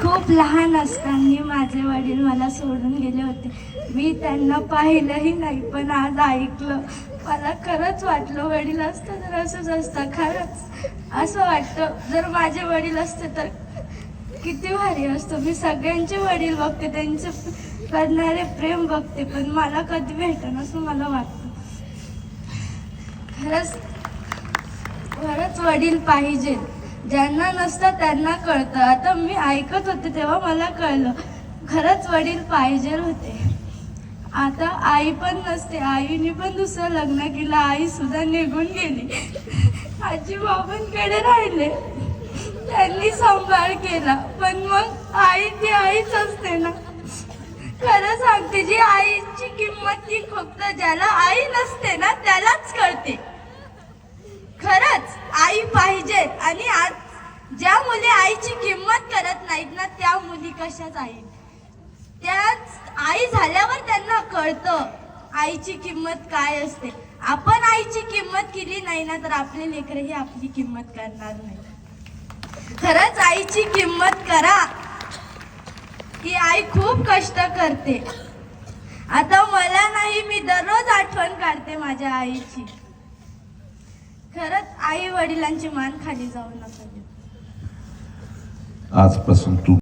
खूप लहान असताना माझे वडील मला सोडून गेले होते. मी त्यांना पाहिलंही नाही पण आज ऐकलं. मला खरंच वाटलं वडील असतं तर असंच असतं खरंच. असं वाटतं. जर माझे वडील असते तर किती भारी असतो. मी सगळ्यांचे वडील बघते त्यांचे करणारे प्रेम बघते पण मला कधी भेटन असं मला वाटतं. खरंच खरंच वडील पाहिजे. ज्यांना नसतं त्यांना कळतं. आता मी ऐकत होते तेव्हा मला कळलं. खरंच वडील पाहिजे होते. आता आई पण नसते. आईने पण दुसरं लग्न केलं. आई सुद्धा निघून गेली. आजी बाबांकडे राहिले. त्यांनी सांभाळ केला. पण मग आई ती आईच असते ना. खरं सांगते जी आईची किंमत ती फक्त ज्याला आई नसते ना त्यालाच कळते खरंच आई पाहिजे आणि आज ज्या मुले आईची किंमत करत नाहीत ना त्या मुली कशाच आई त्याच आई झाल्यावर त्यांना कळतं आईची किंमत काय असते. आपण आईची किंमत केली नाही ना तर आपले लेकरही आपली किंमत करणार नाही. खरंच आईची किंमत करा. की आई खूप कष्ट करते. आता मला नाही मी दररोज आठवण काढते माझ्या आईची. खरंच आई वडिलांची मान खाली जाऊ नका aspas, um tubo.